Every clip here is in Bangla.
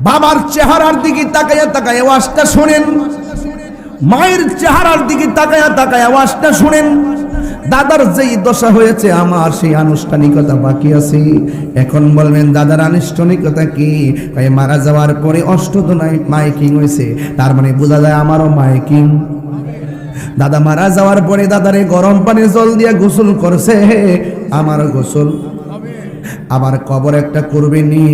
বাবার চেহারার দিকে তাকায়া তাকায় আওয়াজটা শোনেন। মায়ের চেহারার দিকে তাকায়া তাকায় আওয়াজটা শুনেন। দাদার যেই দশা হয়েছে, আমার সেই আনুষ্ঠানিকতা বাকি আছে। এখন বলবেন, দাদার আনুষ্ঠানিকতা কি? কয়, মারা যাওয়ার পরে অষ্টদনায় মাইকিং হয়েছে। তার মানে বোঝা যায় আমারও মাইকিং। দাদা মারা যাওয়ার পরে দাদারে গরম পানি জল দিয়ে গোসল করছে আমার গোসল। আবার কবর একটা করবে নি?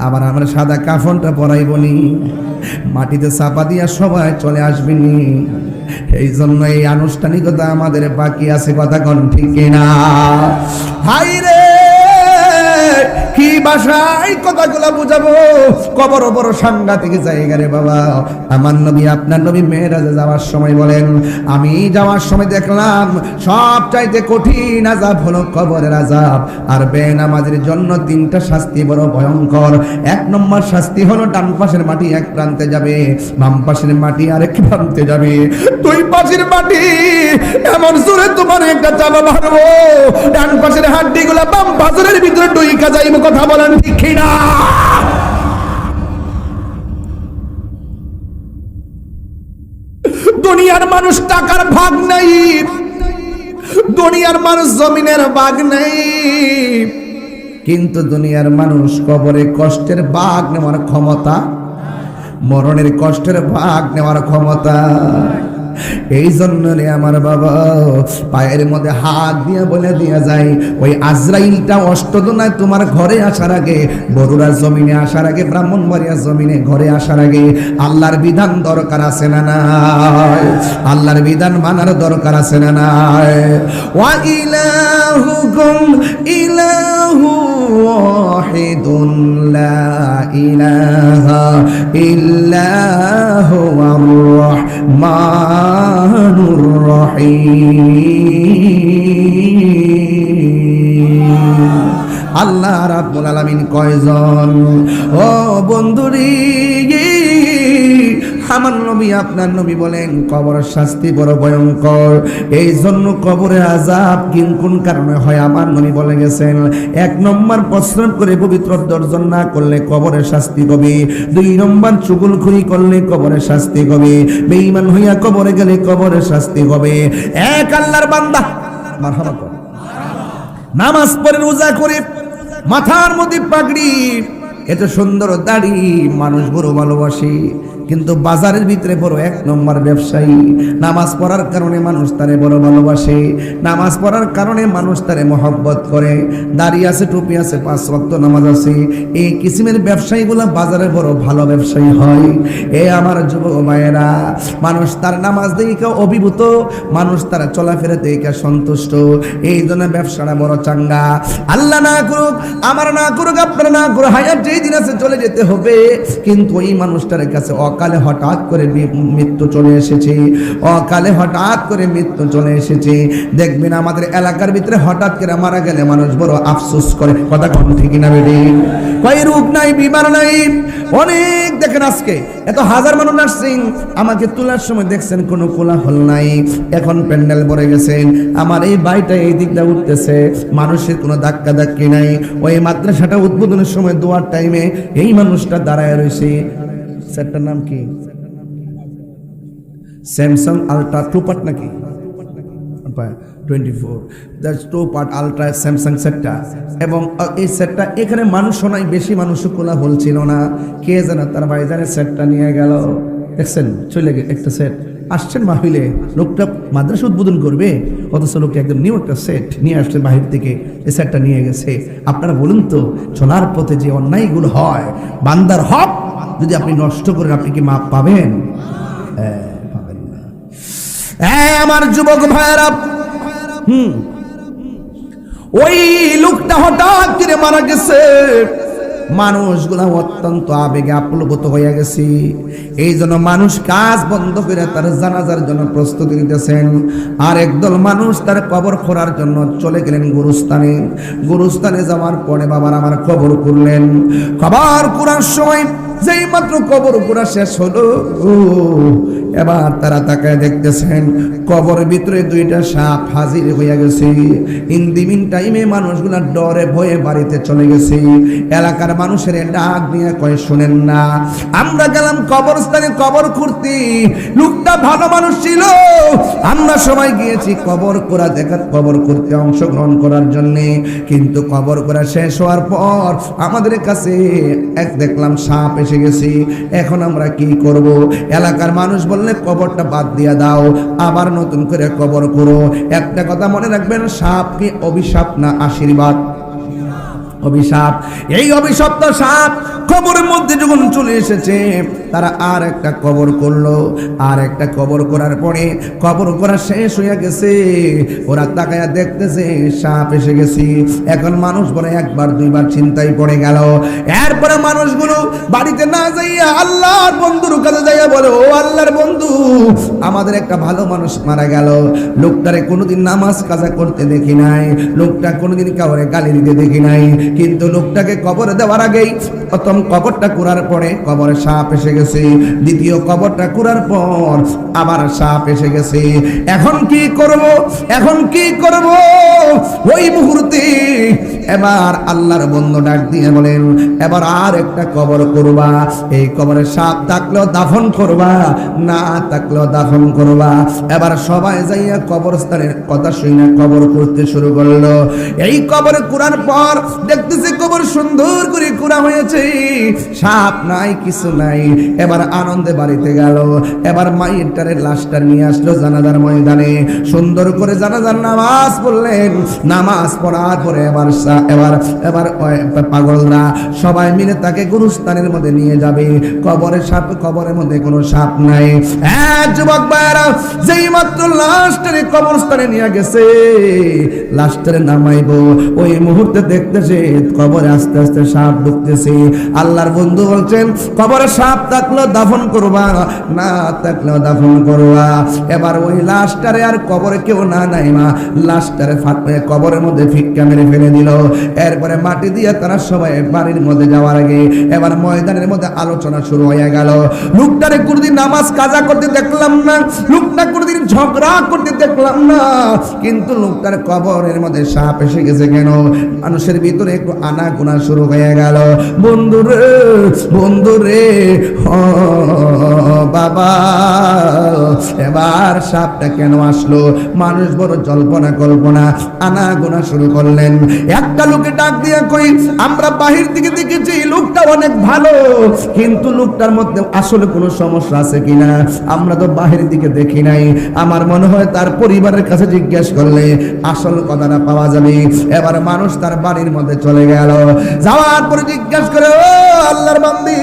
আবার আমরা সাদা কাফনটা পরাই বলি মাটিতে চাপা দিয়া সবাই চলে আসবেনি এই জন্য এই আনুষ্ঠানিকতা আমাদের বাকি আছে, কথা কন ঠিক না হাই কি ভাষায় কথাগুলো বুঝাবো? কবর বড় সাংঘাতিক জায়গা রে বাবা। আমার নবী, আপনার নবী মেয়েরাজে যাওয়ার সময় বলেন, আমি যাওয়ার সময় দেখলাম সব চাইতে কঠিন আজাব হলো কবরের আজাব আর বেনামাজের জন্য তিনটা শাস্তি বড় ভয়ঙ্কর। এক নম্বর শাস্তি হলো ডান পাশের মাটি এক প্রান্তে যাবে, বাম পাশের মাটি আরেক প্রান্তে যাবে। দুই পাশের মাটি এমন জোরে তোমার একটা চাপা মারবো। ডান পাশের হাড্ডি গুলা বাম পাশের ভিতরে ডুইকা যাইব কথা বলেন না দুনিয়ার মানুষ টাকার ভাগ নাই। দুনিয়ার মানুষ জমিনের ভাগ নাই। কিন্তু দুনিয়ার মানুষ কবরে কষ্টের ভাগ নেওয়ার ক্ষমতা, মরণের কষ্টের ভাগ নেওয়ার ক্ষমতা। এই জন্য রে আমার বাবা, পায়ের মধ্যে হাত দিয়ে বলে দিয়া যায়, ওই আজরাইলটা অষ্টদনায় তোমার ঘরে আসার আগে, বরুড়া জমিনে আসার আগে, ব্রাহ্মণবাড়িয়া জমিনে ঘরে আসার আগে, আল্লাহর বিধান দরকার আছে না নাই? আল্লাহর বিধান মানার দরকার আছে না নাই? ওয়া ইলাহুকুম, ইলাহু লা ইলাহা ইল্লা হুয়ার রহমানুর রহিম আল্লাহ রাব্বুল আলামিন কয়জন? ও বন্ধুরি আমার নবী, আপনার নবী বলেন কবরের শাস্তি বড় ভয়ঙ্কর। এই জন্য কবরের আজাব কিন কোন কারণে হয়? আমার নবী বলে গেছেন, এক নম্বর প্রশ্রম করে পবিত্র দর্জন না করলে কবরের শাস্তি কবে? দুই নম্বর চুগুলখুরি করলে কবরের শাস্তি কবে? বেঈমান হইয়া কবরে গেলে কবরের শাস্তি হবে এক আল্লাহর বান্দা নামাজ পড়ে রোজা করে, মাথার মধ্যে পাগড়ি, এত সুন্দর দাড়ি, মানুষ বড় ভালোবাসে। কিন্তু বাজারের ভিতরে বড় এক নম্বর ব্যবসায়ী। নামাজ পড়ার কারণে মানুষ তারে বড় ভালোবাসে। নামাজ পড়ার কারণে মানুষ তারে মহব্বত করে। দাড়ি আছে, টুপি আছে, পাঁচ রক্ত নামাজ আছে। এই কিসিমের ব্যবসায়ীগুলো বাজারে বড় ভালো ব্যবসায়ী হয়। এ আমার যুবক মায়েরা, মানুষ তার নামাজ দেখে অভিভূত, মানুষ তারা চলাফেরা দেখে সন্তুষ্ট। এই জন্য ব্যবসাটা বড় চাঙ্গা। আল্লাহ না করুক, আমার না করুক, আপনার না করুক হায়ার যেই দিন আছে চলে যেতে হবে। কিন্তু ওই মানুষটার কাছে অকালে হঠাৎ করে মৃত্যু চলে এসেছে। অকালে হঠাৎ করে মৃত্যু চলে এসেছে। দেখবেন আমাদের এলাকার ভিতরে হঠাৎ করে মারা গেলে মানুষ বড় আফসোস করে। কথা কম ঠিক না বেডি কই রূপ নাই, বিমার নাই। অনেক দেখেন আজকে, এত হাজার মানুষ নার্সিং। আমাকে তোলার সময় দেখছেন, কোনো কোলাহল নাই। এখন প্যান্ডেল ভরে গেছেন। আমার এই বাড়িটা এই দিকটা উঠতেছে। মানুষের কোনো ধাক্কা ধাক্কি নাই। ওই মাদ্রাসাটা উদ্বোধনের সময় দোয়ার টাইমে এই মানুষটা দাঁড়ায় রয়েছে। স্যারটার নাম কি? স্যামসাং আলট্রা টু পার্ট নাকি? Twenty four two part ultra Samsung সেটটা। এবং এই সেটটা এখানে মানুষও নাই বেশি মানুষও কোলা হল ছিল না। কে জানে তার ভাইজানের সেটটা নিয়ে গেল। দেখছেন, চলে গে একটা সেট। আসছেন মাহিলে লোকটা মাদ্রাসা উদ্বোধন করবে, অথচ লোকটা একদম নিউ একটা সেট নিয়ে আসছে বাহির থেকে, এই সেটটা নিয়ে গেছে। আপনারা বলুন তো, চলার পথে যে অন্যায়গুলো হয়, বান্দার হক যদি আপনি নষ্ট করেন, আপনি কি মাপ পাবেন? আমার যুবক ভাইয়েরা, হুম, ওই লোকটা হঠাৎ করে মারা গেছে। মানুষগুলা অত্যন্ত আবেগে আপ্লুত হয়ে গেছে। এই জন্য মানুষ কাজ বন্ধ করে তার জানাজার জন্য প্রস্তুতি নিতেছেন। আর একদল মানুষ তার কবর খোঁড়ার জন্য চলে গেলেন গুরুস্থানে। গুরুস্থানে যাওয়ার পরে বাবার আমার কবর করলেন। কবর করার সময় যেই মাত্র কবর পুরা শেষ হলো, এবার তারা তাকায় দেখতেছেন, কবরের ভিতরে দুইটা সাপ হাজির হইয়া গেছে। ইন দিমিন টাইমে মানুষগুলা ডরে ভয়ে বাড়িতে চলে গেছে। এলাকার মানুষের ডাক দিয়ে কয়ে, শুনেন না, আমরা গেলাম কবরস্থানে কবর করতে লোকটা ভালো মানুষ ছিল। আমরা সবাই গিয়েছি কবর করা দেখার কবর করতে অংশগ্রহণ করার জন্য। কিন্তু কবর করা শেষ হওয়ার পর আমাদের কাছে এক দেখলাম সাপ এসে গেছি। এখন আমরা কি করব? এলাকার মানুষ বললে, কবরটা বাদ দিয়ে দাও। আবার নতুন করে কবর করো। একটা কথা মনে রাখবেন সাপ কি অভিশাপ না আশীর্বাদ। অভিশাপ। এই অভিশপ্ত সাপ কবরের মধ্যে যখন চলে এসেছে, তারা আর একটা কবর করল। আর একটা কবর করার পরে কবর করা শেষ হয়ে গেছে। ওরা তাকায়া দেখতেছে, সাপ এসে গেছি। এখন মানুষ বলে একবার, দুইবার চিন্তায় পড়ে গেল। এরপরে মানুষগুলো বাড়িতে না যাইয়া আল্লাহর বন্ধুর কাছে যাইয়া বলে, ও আল্লাহর বন্ধু, আমাদের একটা ভালো মানুষ মারা গেল। লোকটারে কোনোদিন নামাজ কাজা করতে দেখি নাই। লোকটা কোনোদিন কাউরে গালি দিতে দেখি নাই। কিন্তু লোকটাকে কবরে দেওয়ার আগেই প্রথম কবরটা কুড়ার পরে কবরে সাপ এসে গেছে। দ্বিতীয় কবরটা কুড়ার পর আবার সাপ এসে গেছে। এখন কি করব? এখন কি করব? ওই মুহূর্তে এবার আল্লাহর বন্ধু ডাক দিয়ে বলেন, এবার আর একটা কবর করবা। এই কবরে সাপ থাকলেও দাফন করবা, না থাকলেও দাফন করবা। এবার সবাই যাইয়া কবরস্থানের কথা শুনে কবর করতে শুরু করল। এই কবর কুড়ার পর দেখতেছে কবর সুন্দর করে কুড়া হয়েছে। সাপ নাই, কিছু নাই। এবার আনন্দে বাড়িতে গেল। এবার মাইটারের লাশটা নিয়ে আসলো জানাজার ময়দানে। সুন্দর করে জানাজার নামাজ পড়লেন। নামাজ পড়ার পরে এবার এবার এবার পাগলরা সবাই মিলে তাকে গুরুস্থানের মধ্যে নিয়ে যাবে। কবরের সাপ কবরের মধ্যে কোনো সাপ নাই। হ্যাঁ যুবক ভাইয়েরা, যেই মাত্র লাশটারে কবরস্থানে নিয়ে গেছে, লাশটারে নামাইবো। ওই মুহূর্তে দেখতেছে কবরে আস্তে আস্তে সাপ ঢুকতেছে। আল্লাহর বন্ধু বলছেন, কবরে সাপ থাকল দাফন করবা, না থাকলেও দাফন করবা। এবার ওই লাশটারে আর কবরে কেউ না নাই মা। লাশটারে ফাটে কবরের মধ্যে ফিক্কা মেরে ফেলে দিল। এরপরে মাটি দিয়ে তারা সবাই বাড়ির মধ্যে যাওয়ার আগে এবার ময়দানের মধ্যে আলোচনা শুরু হয়ে গেল। লোকটারে কোনদিন নামাজ কাজা করতে দেখলাম না, লোকটা কোনদিন ঝগড়া করতে দেখলাম না। কিন্তু লোকটার কবরের মধ্যে সাপ এসে গেছে কেন? মানুষের ভিতরে একটু আনা গোনা শুরু হয়ে গেল। বন্ধু রে বন্ধু রে বাবা, এবার সাপটা কেন আসলো? মানুষ বড় জল্পনা কল্পনা, আনা গোনা শুরু করলেন। একটা লোকে ডাক দিয়ে কই, আমরা বাহির থেকে দেখেছি, লোকটা অনেক ভালো। কিন্তু লোকটার মধ্যে আসলে কোনো সমস্যা আছে কিনা? আমরা তো বাহির দিকে দেখি নাই। আমার মনে হয় তার পরিবারের কাছে জিজ্ঞেস করলে আসল কথাটা পাওয়া যাবে। এবার মানুষ তার বাড়ির মধ্যে চলে গেল। যাওয়ার পরে জিজ্ঞেস করে, ও আল্লাহর বান্দি,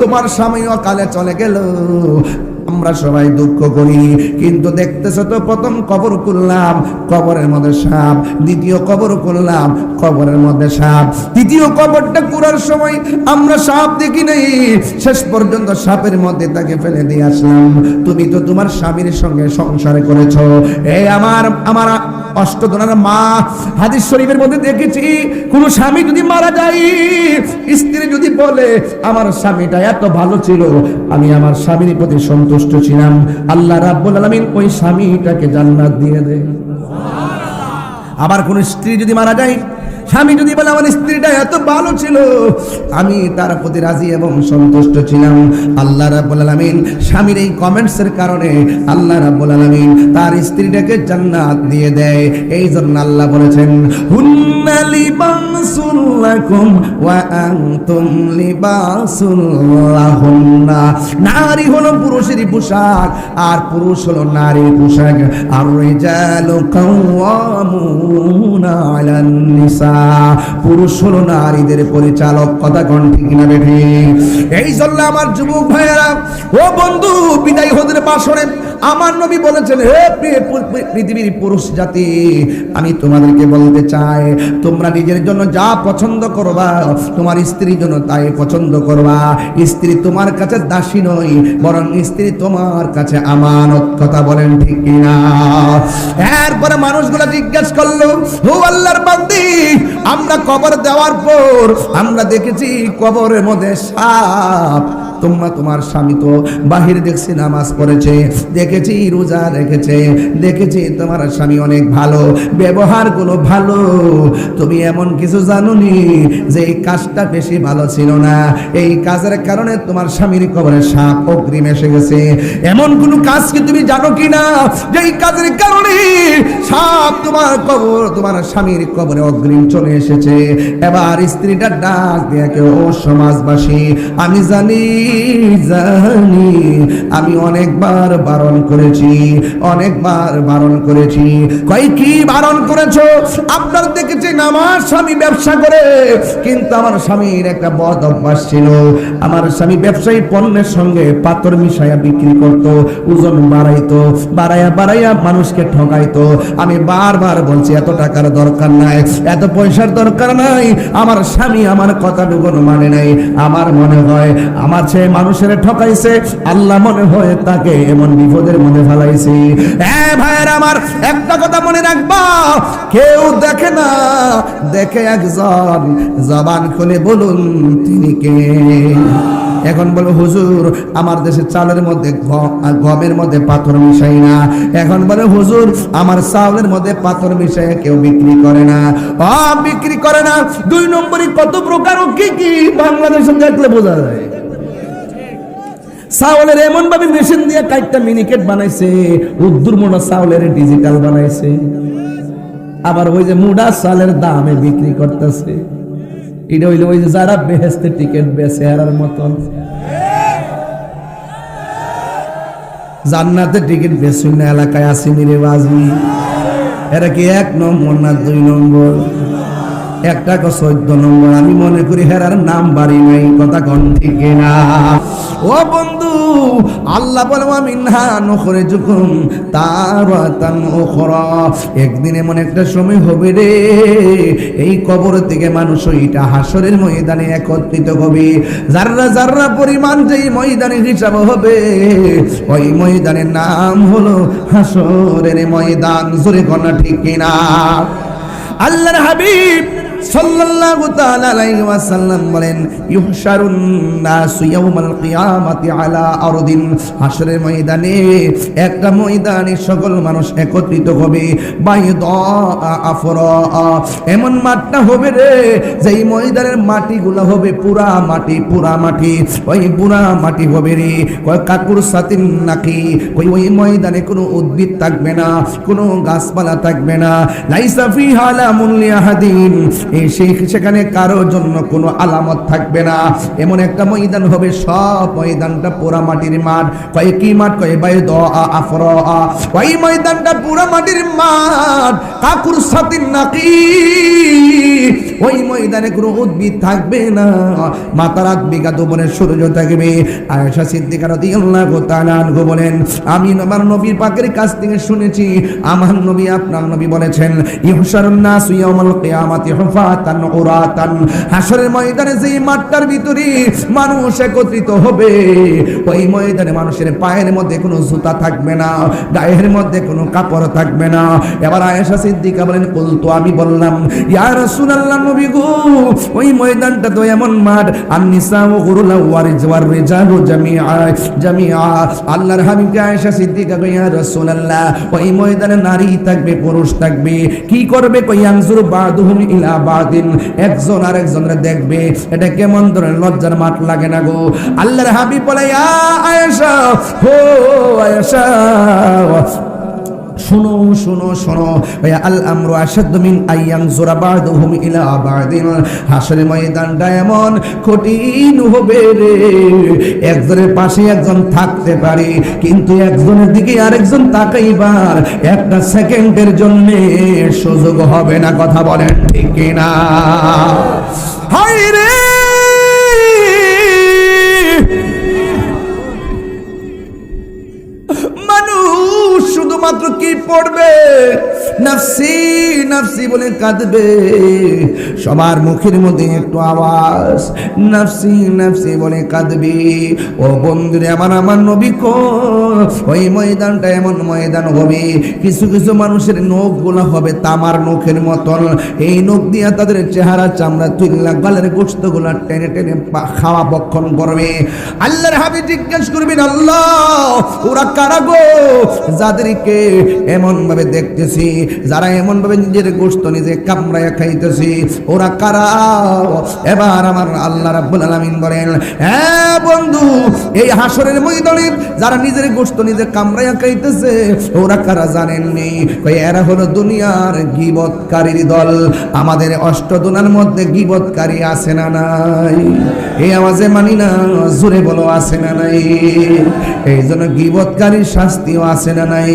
তোমার স্বামী অকালে চলে গেল। আমরা সবাই দুঃখ করি, কিন্তু দেখতেছো তো প্রথম কবর করলাম কবরের মধ্যে সাপ, দ্বিতীয় কবর করলাম কবরের মধ্যে সাপ। তৃতীয় কবরটা করার সময় আমরা সাপ দেখি নাই। শেষ পর্যন্ত সাপের মধ্যে তাকে ফেলে দিয়ে আসলাম। তুমি তো তোমার স্বামীর সঙ্গে সংসার করেছ। এই আমার আমার অষ্টদনার মা হাদিস শরীফের মধ্যে দেখেছি, কোন স্বামী যদি মারা যায়, স্ত্রী যদি বলে, আমার স্বামীটা এত ভালো ছিল, আমি আমার স্বামীর প্রতি সন্তুষ্ট ছিলাম। আল্লাহ রাব্বুল আলামিন ওই স্বামীটাকে জান্নাত দিয়ে দেয় আবার কোন স্ত্রী যদি মারা যায় স্বামী যদি বলে, আমার স্ত্রীটা এত ভালো ছিল, আমি তার প্রতি রাজি এবং সন্তুষ্ট ছিলাম। আল্লাহ রাব্বুল স্বামীর এই কমেন্টসের কারণে আল্লাহ রাব্বুল তার স্ত্রীটাকে জান্নাত দিয়ে দেয়। এই জন্য আল্লাহ বলেছেন, হুন্না ওয়া আনতুম নারী হলো পুরুষেরই পোশাক, আর পুরুষ হলো নারীর পোশাক। আর রিজালু কাওয়ামুনা আলান নিসা। পুরুষ হলো নারীদের পরিচালক, কথা কন ঠিক না এই জন্য আমার যুবক ভাইয়েরা, ও বন্ধু, বিদায় হদের বাসরে আমার নবী বলেছেন, হে পৃথিবীর পুরুষ জাতি, আমি তোমাদেরকে বলতে চাই, তোমরা নিজের জন্য যা পছন্দ করবা, তোমার স্ত্রীর জন্য তাই পছন্দ করবা। স্ত্রী তোমার কাছে দাসী নয়, বরং স্ত্রী তোমার কাছে আমানত। কথা বলেন ঠিক কিনা? এরপরে মানুষগুলো জিজ্ঞেস করল, ও আল্লাহর বান্দি, আমরা কবর দেওয়ার পর আমরা দেখেছি কবরের মধ্যে সাপ, তোমরা তোমার স্বামী তো বাহির দেখছি নামাজ পড়েছে দেখেছি, রোজা রেখেছে। দেখেছি, তোমার স্বামী অনেক ভালো, ব্যবহারগুলো ভালো। তুমি এমন কিছু জানোনি যে এই কাজটা বেশি ভালো ছিল না। এই কাজের কারণে তোমার স্বামীর কবরে সাপ, অগ্রিম এসে গেছে। এমন কোন কাজ কি তুমি জানো কি না যে এই কাজের কারণে সাপ তোমার কবর, তোমার স্বামীর কবরে অগ্রিম চলে এসেছে। এবার স্ত্রীটা ডাক দিয়ে কেউ ও সমাজবাসী, আমি জানি জানি, আমি অনেকবার বারণ করেছি, অনেকবার বারণ করেছি। কই কি বারণ করেছ? আপনার আমার স্বামী ব্যবসা করে। কিন্তু আমার স্বামীর একটা বদ অভ্যাস ছিল। আমার স্বামী ব্যবসায়ী পণ্যের সঙ্গে পাথর মিশাইয়া বিক্রি করত, ওজন বাড়াইতো, বাড়াইয়া বাড়াইয়া মানুষকে ঠকাইতো। আমি বারবার বলছি, এত টাকার দরকার নাই, এত পয়সার দরকার নাই, আমার স্বামী আমার কথা কথাটুকু মানে নাই। আমার মনে হয়, আমার সে মানুষের ঠকাইছে, আল্লাহ মনে হয় তাকে এমন বিপদের মনে ফেলাইছি। হ্যাঁ ভাইয়ের আমার একটা কথা মনে রাখবা, কেউ দেখে না, দেখে একজন জবান খুলে বলুন তিনি কে। এখন বলো, হুজুর, আমার দেশে চালের মধ্যে গমের মধ্যে পাথর মিশাই না। এখন বলে, হুজুর, আমার চাউলের মধ্যে পাথর মিশাই কেউ বিক্রি করে না। বিক্রি করে না। দুই নম্বরই কত প্রকার কি কি বাংলাদেশে দেখলে বোঝা যায়। চাউলের এমন ভাবে মেশিন দিয়ে কাইটটা মিনিকেট বানাইছে। উদ্দুর মোড়া চাউলের ডিজিটাল বানাইছে। আবার ওই যে মুডা চালের দামে বিক্রি করতেছে। এটা হইল ওই যে যারা বেহেস্তে টিকিট বেছে হারার মতন। জান্নাতে টিকিট বেশুন না এলাকায় আসেনি রে বাজি। এরা কি এক নম্বর না দুই নম্বর? একটা কো চোদ্দ নম্বর, আমি মনে করি হেরার নাম বাড়ি নাই, কথা কন ঠিক না ও বন্ধু, আল্লাহ বলে আমি না নখরে যখন উখরা। একদিন এমন একটা সময় হবে রে, এই কবর থেকে মানুষ ওইটা হাসরের ময়দানে একত্রিত হবে। যাররা যাররা পরিমাণ যেই ময়দানে হিসাব হবে, ওই ময়দানের নাম হলো হাসরের ময়দান। জোরে কন্যা ঠিক কিনা? আল্লাহর হাবিব সাল্লাল্লাহু তাআলা আলাইহি ওয়াসাল্লাম বলেন, ইউহশারুন নাসু ইয়াউমাল কিয়ামাতি আলা আরদিন। হাশরের ময়দানে একটা ময়দানে সকল মানুষ একত্রিত হবে। বাইদা আফরা এমন মাঠটা হবে রে, যেই ময়দানের মাটিগুলো হবে পুরা মাটি পুরা মাটি। ওই পুরা মাটি হবে রে। কয় কাকুর সাতিন নাকি? কই ওই ময়দানে কোনো উদ্ভিদ থাকবে না, কোনো গাছপালা থাকবে না। লাইসা ফিহা লামুন লিআহাদিন এই সেই সেখানে কারোর জন্য কোনো আলামত থাকবে না। এমন একটা ময়দান হবে, সব ময়দানটা পোড়া মাটির মাঠ। কয় কি মাঠ? কয়ে বাই দ আফর। ওই ময়দানটা পুরা মাটির মাঠ, কাকুর সাতিন নাকি? ওই ময়দানে কোনো উদ্ভিদ থাকবে না। মাতার বিঘা দুপুরের সূর্য থাকবে। আয়েশা সিদ্দিকার বলেন, আমি আমার নবীর পাকের কাছ থেকে শুনেছি। আমার নবী আপনার নবী বলেছেন, ইহশারুন নাস ইয়াউমাল কিয়ামাতি উরাতান। হাসরের ময়দানে যেই মাঠটার ভিতরে মানুষ একত্রিত হবে, ওই ময়দানে মানুষের পায়ের মধ্যে কোনো জুতা থাকবে না, গায়ের মধ্যে কোনো কাপড় থাকবে না। এবার আয়েশা সিদ্দিকা বলেন আমি বললাম, ইয়া নবী গো, ওই ময়দানটা তো এমন মাঠ গুরুলা রিজালু জামিআ জামিআ। আল্লাহর হাবিব আয়েশা সিদ্দিকা ওই ময়দানে নারী থাকবে, পুরুষ থাকবে, কি করবে? আনজুর বাদুহুম ইলা বাদিন একজন আর একজনের দেখবে, এটা কেমন ধরনের লজ্জার মাঠ লাগে না গো। আল্লাহর হাবি বলে আয়েশা হো আয়েশা শোনো শোনো শোনো। আল আমরু আশাদ্দু মিন আইয়াম জুরা বাদুহুম ইলা বাদিন। হাসরের ময়দানটা এমন কঠিন হবে রে। একজনের পাশে একজন থাকতে পারে, কিন্তু একজনের দিকে আরেকজন তাকাইবার একটা সেকেন্ডের জন্য সুযোগ হবে না, কথা বলেন ঠিক কিনা? হাই রে! কি পড়বে? নাফসি নাফসি বলে কাঁদবে। সবার মুখের মধ্যে একটু আওয়াজ। নাফসি নাফসি বলে কাঁদবে। ও বন্ধুরে, আমার আমার নবী কো, ওই ময়দানটা এমন ময়দান হবে। কিছু কিছু মানুষের নখগুলো হবে তামার নখের মতন। এই নখ দিয়ে তাদের চেহারা, চামড়া, তুল্লা, গালের গোস্তগুলা টেনে টেনে খাওয়া বক্ষণ করবে। আল্লাহর হাবি জিজ্ঞেস করবেন, আল্লাহ, ওরা কারা গো? যাদেরকে এমন ভাবে দেখতেছি, যারা এমন ভাবে নিজের গোস্ত নিজে কামড়ায় খাইতেছি, ওরা কারা? এবার আমার আল্লাহ রাব্বুল আলামিন বলেন হ্যাঁ বন্ধু, এই হাসরের ময়দানে যারা নিজের গোস্ত নিজে কামড়াইয়া খাইতেছে, ওরা কারা জানেননি? এরা হলো দুনিয়ার গিবতকারীর দল। আমাদের অষ্টদুনার মধ্যে গিবতকারী আছে না নাই? এই আওয়াজে মানি না, জোরে বলো, আছে না নাই? এই জন্য গিবতকারীর শাস্তিও আছে না নাই?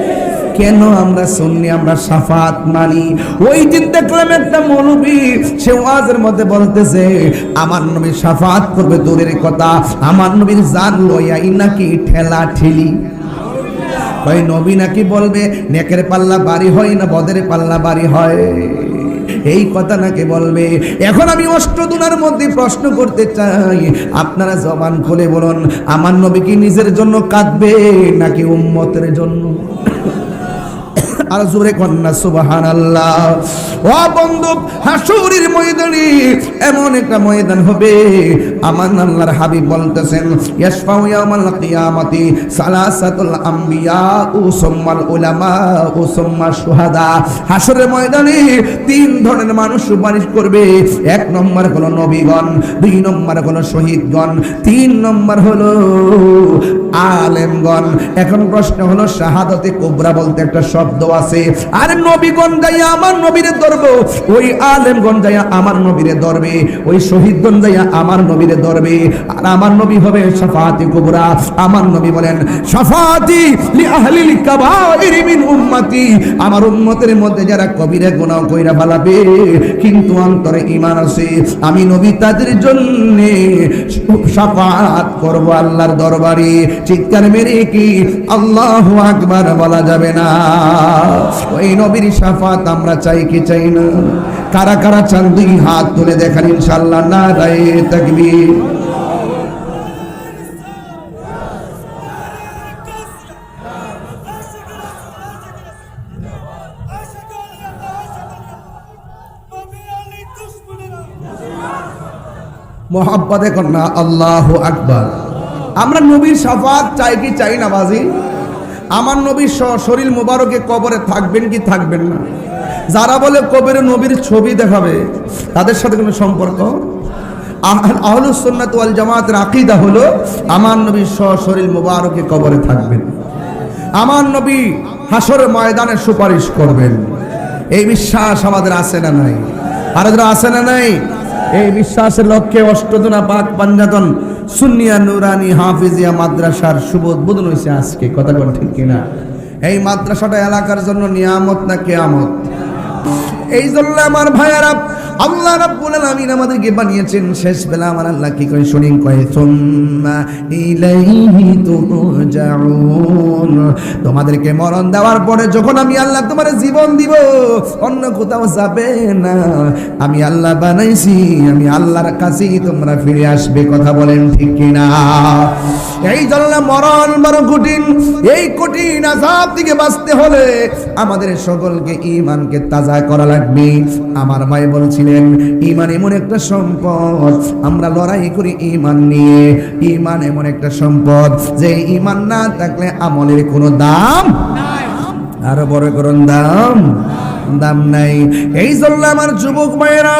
কেন আমরা শুননি আমরা সাফাত মানি। ওই দিন দেখলাম একটা মৌলবী, সে ওয়াজের মধ্যে বলতেছে, আমার নবী সাফাত করবে, দূরের কথা। আমার নবীর জান লইয়াই নাকি ঠেলা ঠেলি। ওই নবী নাকি বলবে, নেকের পাল্লা বাড়ি হয় না বদের পাল্লা বাড়ি হয়? এই কথা নাকি বলবে। এখন আমি অষ্টদুনার মধ্যে প্রশ্ন করতে চাই, আপনারা জবান খুলে বলুন, আমার নবী কি নিজের জন্য কাঁদবে নাকি উম্মতের জন্য? আর জোরে কন্যা সুবাহান আল্লাহ ও বন্ধু, হাসুরির ময়দানে এমন একটা ময়দান হবে। আমার আল্লাহর হাবিব বলতেছেন ইয়াসফাউ ইয়াউমাল কিয়ামাতি সালাসাতুল আম্বিয়া ও সুম্মাল উলামা ও সুম্মা শুহাদা। হাসরের ময়দানে তিন ধরনের মানুষ সুপারিশ করবে। এক নম্বর হলো নবীগণ, দুই নম্বর হলো শহীদগণ, তিন নম্বর হলো আলেমগণ। এখন প্রশ্ন হলো, শাহাদতে কোবরা বলতে একটা শব্দ আছে আর নবীগণ যাইয়া আমার নবীরে ধরবো ওই আলেমগণ যাইয়া আমার নবীরে ধরবে ওই শহীদগণ যাইয়া আমার নবীরে ধরবে আর আমার নবী হবে শাফাতি কুবরা। আমার নবী বলেন, শাফাতি লি আহলিল কাবাইর মিন উম্মতি। আমার উম্মতের মধ্যে যারা কবিরা গুনাহ কইরা ফালাবে, কিন্তু অন্তরে ঈমান আছে। আমি নবী তাদের জন্য শাফাত করব আল্লাহর দরবারে। চিৎকার মেরে কি আল্লাহু আকবার বলা যাবে না। ওই নবীর শাফাত আমরা চাই কি চাই না? কারা কারা চান দুই হাত তুলে দেখান ইনশাআল্লাহ না রায় মোহাব্বতে কন্যা, আল্লাহ আকবার। আমরা নবীর সাফাত চাই কি চাই না, বাজি? আমার নবীর শরীর মোবারকে কবরে থাকবেন কি থাকবেন না। যারা বলে কবরে নবীর ছবি দেখাবে, তাদের সাথে কোনো সম্পর্ক? আহলুসন্নাত ওয়াল জামাতের আকিদা হলো, আমার নবীর শরীর মোবারকে কবরে থাকবেন। আমার নবী হাসর ময়দানে সুপারিশ করবেন। এই বিশ্বাস আমাদের আছে না নাই? আর আছে না নাই? এই বিশ্বাসের লক্ষ্যে অষ্টদনা পাক পাঞ্জাতন সুন্নিয়া নুরানি হাফিজিয়া মাদ্রাসার শুভ উদ্বোধন হয়েছে আজকে। কথা বল ঠিক কিনা? এই মাদ্রাসাটা এলাকার জন্য নিয়ামত না কেয়ামত? এই জন্য আমার ভাইয়ারা আল্লাহ রাব্বুল আলামিন আমাদেরকে বানিয়েছেন শেষ বেলা আমার আল্লাহ কি করে শুনিন? কয়, সুম্মা ইলাইহি তুরজাউন। তোমাদেরকে মরণ দেওয়ার পরে যখন আমি আল্লাহ তোমার জীবন দিব, অন্য কোথাও যাবে না। আমি আল্লাহ বানাইছি, আমি আল্লাহর কাছেই তোমরা ফিরে আসবে, কথা বলেন ঠিক কিনা? এই জন্য মরণ বড় কঠিন। এই কঠিন আজাব থেকে বাঁচতে হলে আমাদের সকলকে ইমানকে তাজা করা লাগবে। আমার মায় বলছিলেন ইমান এমন একটা সম্পদ, আমরা লড়াই করি ইমান নিয়ে। ইমান এমন একটা সম্পদ, যে ইমান না থাকলে আমলের কোনো দাম আরও বড় করুন দাম দাম নাই। এই জন্য আমার যুবক মায়েরা,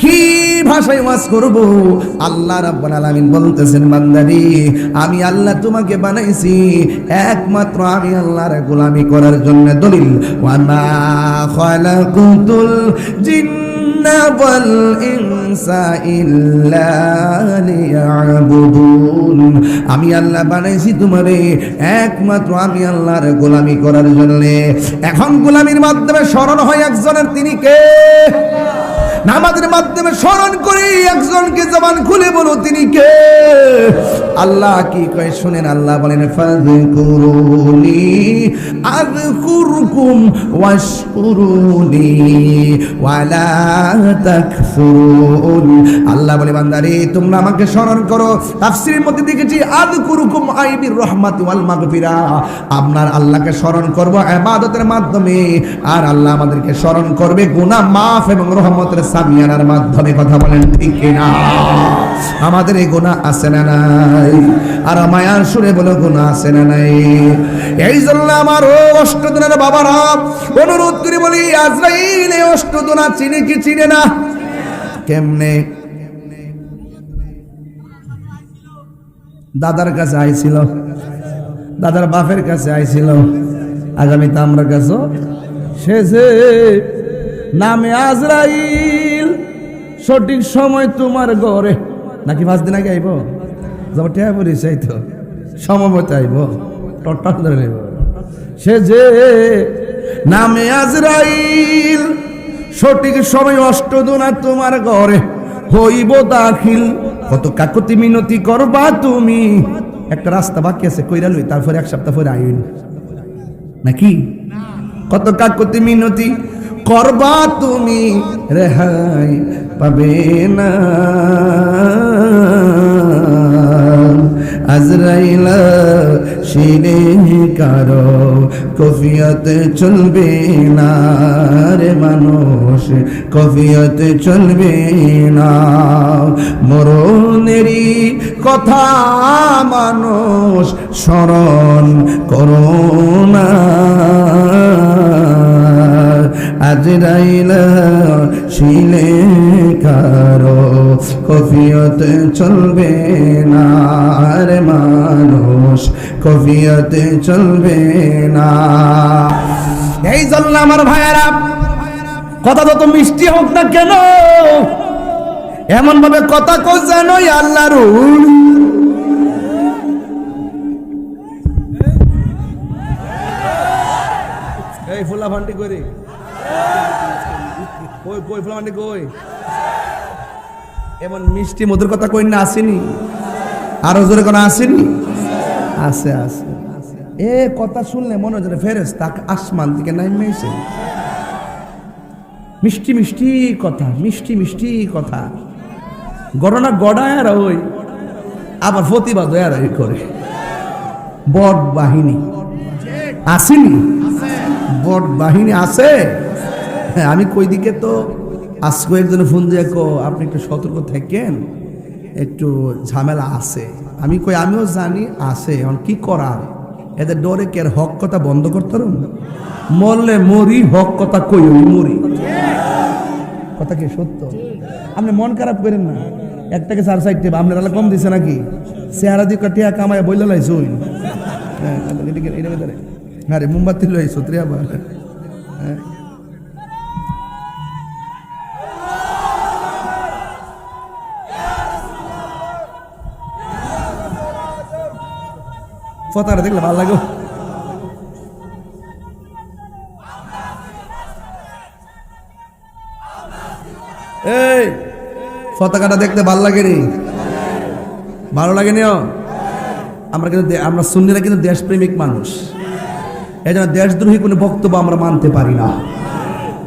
কি ভাষায় ওয়াজ করব? আল্লাহ রাব্বুল আলামিন বলতেছেন, বান্দারি, আমি আল্লাহ তোমাকে বানাইছি, একমাত্র আমি আল্লাহর গোলামি করার জন্য দলিল। ওয়া মা খালাকুতুল জিন্ন আমি আল্লাহ বানাইছি তোমারে একমাত্র আমি আল্লাহর গোলামি করার জন্য। এখন গোলামির মাধ্যমে স্মরণ হয় একজনের, তিনি কে? নামাজের মাধ্যমে স্মরণ করে একজনকে জবান খুলে বলো, তিনি কে? আল্লাহ কি কয়? শুনেন, আল্লাহ বলেন ওয়ালা আল্লাহ বলে, বান্দারে, তোমরা আমাকে স্মরণ করো। তাফসীরের মধ্যে দেখেছি, আযকুরকুম আইবির রহমাতি ওয়াল মাগফিরা। আপনার আল্লাহকে স্মরণ করব ইবাদতের মাধ্যমে। আর আল্লাহ আমাদেরকে স্মরণ করবে গুনাহ মাফ এবং রহমতের সামিয়ানার মাধ্যমে। কথা বলেন ঠিক কিনা? আমাদের এই গুনাহ আছে না নাই? আর মায়ার সুরে বলো, গুনাহ আছে না নাই? এই জন্য আমার ও অষ্টদনের বাবারা অনুরোধ করে বলি, আজরাইল অষ্টদনা চিনে কি চিনে না কেমনে? দাদার কাছে আইছিল, দাদার বাপের কাছে আইছিল আগামীতে আমরা কাছে যে নামে আজরাইল, সঠিক সময় তোমার ঘরে। নাকি পাঁচ দিন আগে আইব? যাব টেয়া পড়িস এই তো। সময় আইব। টট্টন ধরে নেব। সে যে নামে আজরাইল সঠিক সময় অষ্টদোনা তোমার ঘরে হইব দাখিল। কত কাকতি মিনতি করবা তুমি? একটা রাস্তা বাকি আছে, কইরা লই, তারপরে এক সপ্তাহ পরে আইন। নাকি? কত কাকতি মিনতি করবা তুমি? রেহাই পাবে না। আজরাইলা শিরে কারও কফিয়ত চলবে না রে মানুষ, কফিয়ত চলবে না। মরণেরই কথা মানুষ স্মরণ করো না। আজরাইলা শিলে কারও কফিয়ত চলবে না। রে মানুষ কফিয়ত চলবে না। এই জন্য আমার ভাইয়েরা, কথা যত মিষ্টি হোক না কেন এমন ভাবে কথা কো জানো আল্লাহর এই ফুলা ফান্ডি করে কই কই, ফুলা ফান্ডি কই? এমন মিষ্টি মধুর কথা কই না, আসেনি? আরও জোরে কোনো আসেনি? আছে আছে এ, কথা শুনলে মনে হচ্ছে ফেরেস তাকে আসমান থেকে নাইমে এসে মিষ্টি মিষ্টি কথা, মিষ্টি মিষ্টি কথা। গড়না গড়ায় আর ওই, আবার প্রতিবাদ আর করে। বট বাহিনী। আসেনি? বট বাহিনী আছে? হ্যাঁ আমি কই দিকে তো? আজকে একজন ফোন দিয়ে কো আপনি একটু সতর্ক থাকেন। একটু ঝামেলা আছে। আমি কই, আমিও জানি আছে। এখন কি করার? এদের ডরে কে হক কথা বন্ধ করতে মরলে মরি, হক কথা কই মরি? কথা কি সত্য? আপনি মন খারাপ করেন না। একটাকে চার সাইডতে আপনার আলা কম দিছে নাকি? চেহারা দিয়ে টিয়া কামায় বইলে লাইছ ওই? হ্যাঁ হ্যাঁ মোমবাতি লইছো ত্রে আবার হ্যাঁ। ফতাটা দেখলে ভালো লাগে এই, পতাকাটা দেখতে ভালো লাগে নি ভালো লাগে নিও আমরা কিন্তু আমরা সুন্নিরা কিন্তু দেশপ্রেমিক মানুষ। এই জন্য দেশদ্রোহী কোনো বক্তব্য আমরা মানতে পারি না।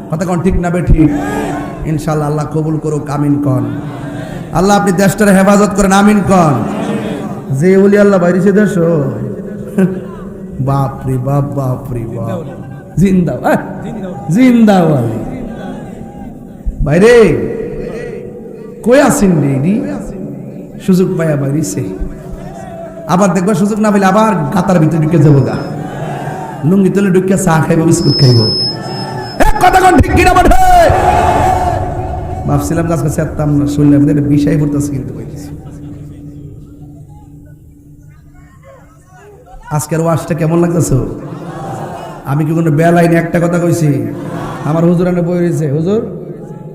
কথা কন ঠিক না ঠিক? ইনশাল্লাহ আল্লাহ কবুল করুক, আমিন কন। আল্লাহ আপনি দেশটার হেফাজত করেন, আমিন কন। যে বলি আল্লাহ বাইরেছে দেশ বাপ বাপ। জিন্দা আহ, বাইরে। কই আসেন রে এডি? সুযোগ বাইরিছে। আবার দেখবা সুযোগ না পাইলে আবার গাতার ভিতরে ঢুকে যাব গা। লুঙ্গি তুলে ঢুকে চা খাইবো বিস্কুট খাইবো। এ, কথা কোন ঠিক কিনা বটে? ভাবছিলাম গাছ কাছে আত্মাম না শুনলাম বিষয় পড়তেছে কিন্তু আজকের ওয়াজটা কেমন লাগতেছে? আমি কি কোনো বেলাইনে একটা কথা কইছি? আমার হুজুর আনে বই রয়েছে। হুজুর,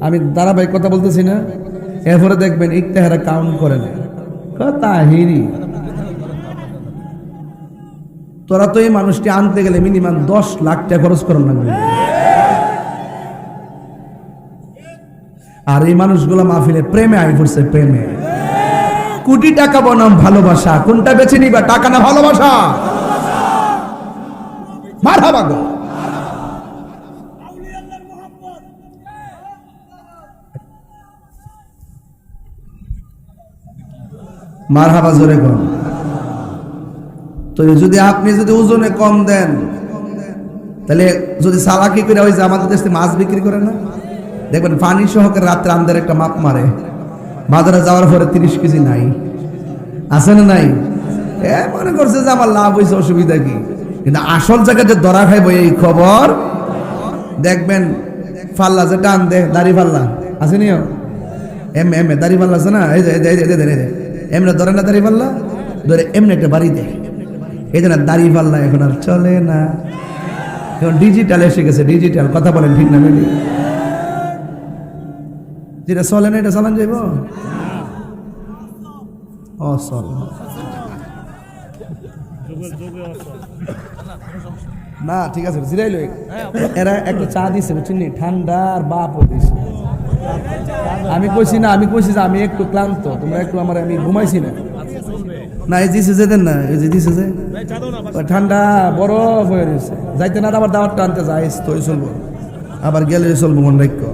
আমি ধারাবাহিক কথা বলতেছি না। এরপরে দেখবেন ইকতেহারা কাউন্ট না। কথা হিরি। তোরা তো এই মানুষটি আনতে গেলে মিনিমাম দশ লাখ টাকা খরচ করার লাগবে। আর এই মানুষগুলো মাহফিলে প্রেমে আই পড়ছে, প্রেমে। কোটি টাকা বনাম ভালোবাসা। কোনটা বেছে নিবা? টাকা না ভালোবাসা? মার হাবা গো। জোরে কম তো যদি আপনি যদি ওজনে কম দেন, তাহলে যদি সালাকি করে ওই যে আমাদের দেশে মাছ বিক্রি করে না? দেখবেন পানি সহকারে রাত্রে আমাদের একটা মাপ মারে। বাজারে যাওয়ার পরে তিরিশ কেজি নাই। আছে না নাই? এ, মনে করছে যে আমার লাভ হয়েছে, অসুবিধা কি? কিন্তু আসল জায়গায় যে ধরা খাইব এই খবর, দেখবেন ফাল্লা যে টান দে দাড়ি ফাল্লা। আছে নিও এম এম, এ, দাড়ি ফাল্লা আছে না? এই এমনি ধরে না দাড়ি ফাল্লা? ধরে এমনি একটা বাড়ি দেয়। এই যে না, দাড়ি পাল্লা এখন আর চলে না। এখন ডিজিটাল এসে গেছে ডিজিটাল কথা বলেন ঠিক না যেটা চলে না, এটা চালান যাইব? ও চল না, ঠিক আছে জিরাইলো এরা একটু চা দিছে, বুঝছেন? ঠান্ডা আর বাপ দিছে আমি কইছি না, আমি কইছি যে আমি একটু ক্লান্ত, তোমরা একটু আমার, আমি ঘুমাইছি না। না, এই দিছে যে দেন না, এই যে দিছে যে। ঠান্ডা বরফ হয়ে রয়েছে। যাইতে না, আবার দাওয়ার টানতে যাই তো চলবো। আবার গেলে চলবো মন রাখো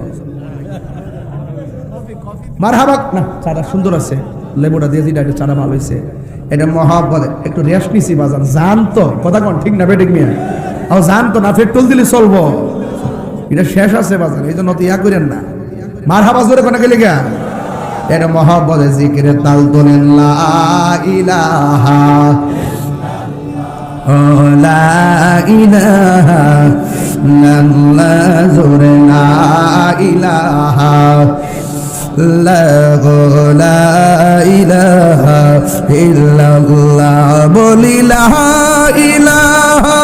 মার হাবাক না, চাটা সুন্দর আছে। লেবুটা দিয়ে দিটা একটু চাটা ভালো হয়েছে। এটা মহাপদ একটু রেস্ট নিছি বাজার জান তো কথা কন, ঠিক না বেটিক মিয়া? আর জান তো না পেট্রোল দিলে চলবো। এটা শেষ আছে বাজার, এই জন্য তো ইয়া করেন না। মার হাবা জোরে কোনে গেলে গা এটা মহাপদে জিকিরে তাল তোলেন, লা ইলাহা লা জোরে ইলাহা ইলাহা ইল্লাল্লাহ বলি লা ইলাহা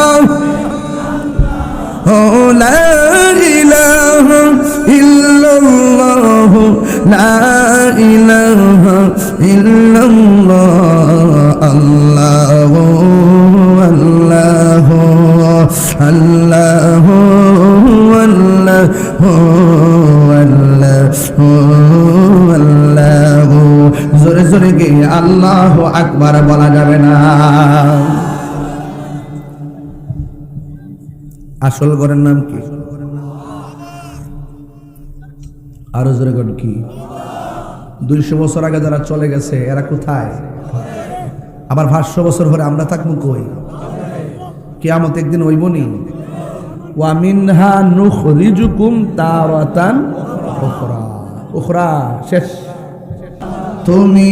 ও লা ইলাহা ইল্লাল্লাহ লা ইলাহা ইল্লাল্লাহ আকবার বলা যাবে না। আসল ঘরের নাম কি? আরও জোরে কি? দুইশো বছর আগে যারা চলে গেছে, এরা কোথায়? আবার পাঁচশো বছর পরে আমরা থাকব কই? কেয়ামত একদিন হইবনি ওয়ামিনহা নুখরিজুকুম তাওয়াতান উখরা। উখরা, শেষ। তুমি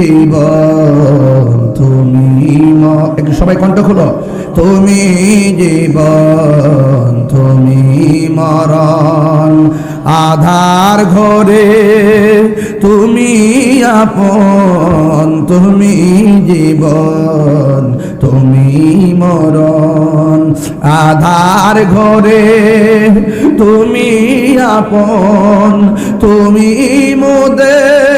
জীবন, তুমি একটু সবাই কণ্ঠ খুলো। তুমি জীবন, তুমি মরণ। আধার ঘরে তুমি আপন, তুমি জীবন, তুমি মরণ। আধার ঘরে তুমি আপন, তুমি মোদের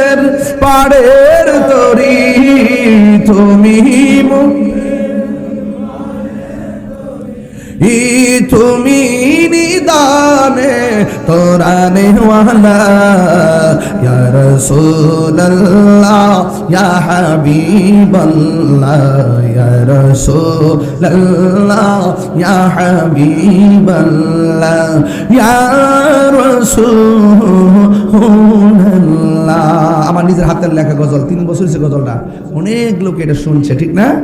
পাড়ের তরি তুমি মো- তুমি নিদানে তোরানে ওয়ালা ইয়া রাসূলুল্লাহ, ইয়া হাবিবাল্লাহ, ইয়া রাসূলুল্লাহ, ইয়া হাবিবাল্লাহ, ইয়া রাসূলুল্লাহ। আমার নিজের হাতের লেখা গজল, তিন বছর সে গজলটা। অনেক লোক এটা শুনছে, ঠিক না?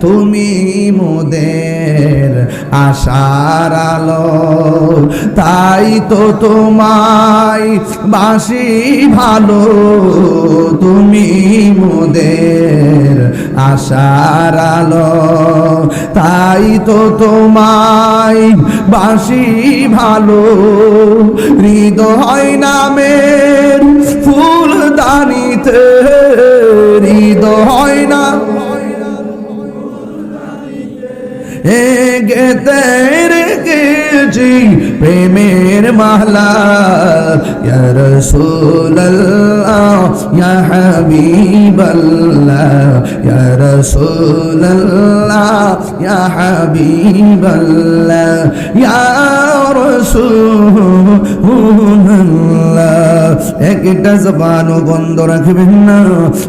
তুমি মোদের আশার তাই তো তোমায় বাসি ভালো। তুমি মোদের আশার তাই তো তোমায় বাসি ভালো। হৃদয় নামের ফুল দানিতে হৃদয় না এ গেতে রেখে এসেছি প্রেমের মাহলা ইয়া রাসূলুল্লাহ ইয়া হাবিবাল্লাহ ইয়া রাসূলুল্লাহ ইয়া হাবিবাল্লাহ ইয়া রাসূলুল্লাহ একটা জবানও বন্ধ রাখবেন না।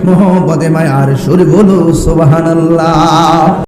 মোহব্বতে মায়ার সুর বলো, সুবহানাল্লাহ।